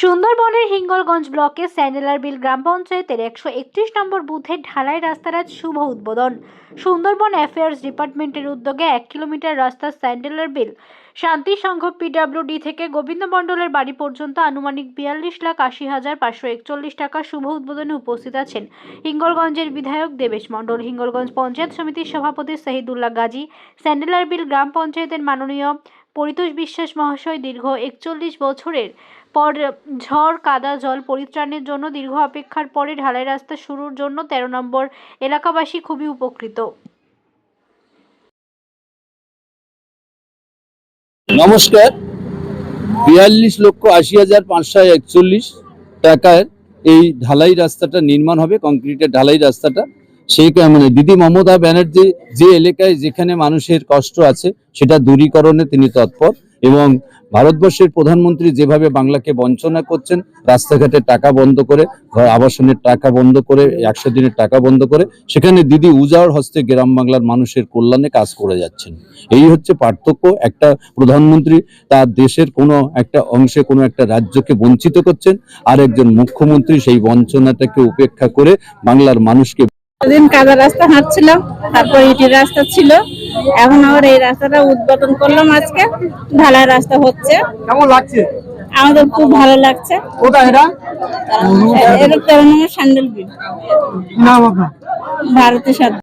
সুন্দরবনের হিঙ্গলগঞ্জ ব্লকে স্যান্ডেলার বিল গ্রাম পঞ্চায়েতের একশো একত্রিশ নম্বর বুথের ঢালাই রাস্তার আজ শুভ উদ্বোধন। সুন্দরবন অ্যাফেয়ার্স ডিপার্টমেন্টের উদ্যোগে এক কিলোমিটার রাস্তা স্যান্ডেলার বিল, শান্তি সংঘ পিডাব্লিউডি থেকে গোবিন্দ মণ্ডলের বাড়ি পর্যন্ত আনুমানিক বিয়াল্লিশ লাখ আশি হাজার পাঁচশো একচল্লিশ টাকা শুভ উদ্বোধনে উপস্থিত আছেন হিঙ্গলগঞ্জের বিধায়ক দেবেশ মণ্ডল, হিঙ্গলগঞ্জ পঞ্চায়েত সমিতির সভাপতি শহীদুল্লাহ গাজী, স্যান্ডেলার বিল গ্রাম পঞ্চায়েতের মাননীয় পরিতোষ বিশ্বাস মহাশয় দীর্ঘ একচল্লিশ বছরের পর ঝড়, কাদা, জল পরিত্রাণের জন্য দীর্ঘ অপেক্ষার পরে ঢালাই রাস্তা শুরুর জন্য তেরো নম্বর এলাকাবাসী খুবই উপকৃত। নমস্কার। বিয়াল্লিশ লক্ষ আশি হাজার পাঁচশো একচল্লিশ টাকার এই ঢালাই রাস্তাটা নির্মাণ হবে, কংক্রিটের ঢালাই রাস্তাটা। সেই কা- মানে দিদি মমতা ব্যানার্জি যে এলাকায় যেখানে মানুষের কষ্ট আছে, সেটা দূরীকরণে তিনি তৎপর এবং ভারতবর্ষের প্রধানমন্ত্রী যেভাবে বাংলাকে বঞ্চনা করছেন রাস্তাঘাটের টাকা বন্ধ করে আবাসনের টাকা বন্ধ করে, একশো দিনের টাকা বন্ধ করে, সেখানে দিদি উজাড় হস্তে গ্রাম বাংলার মানুষের কল্যাণে কাজ করে যাচ্ছেন। এই হচ্ছে পার্থক্য। একটা প্রধানমন্ত্রী তার দেশের কোনো একটা অংশে কোনো একটা রাজ্যকে বঞ্চিত করছেন আর একজন মুখ্যমন্ত্রী সেই বঞ্চনাটাকে উপেক্ষা করে বাংলার মানুষকে দিন কাদা রাস্তা হাঁটছিলাম তারপর ইটির রাস্তা ছিল। এখন আবার এই রাস্তাটা উদ্বোধন করলাম আজকে। ঢালাই রাস্তা হচ্ছে। কেমন লাগছে? আমাদের খুব ভালো লাগছে। কোথায় এটা? এটা তেরো নম্বর স্যান্ডেল বিল। ভারতের সাথে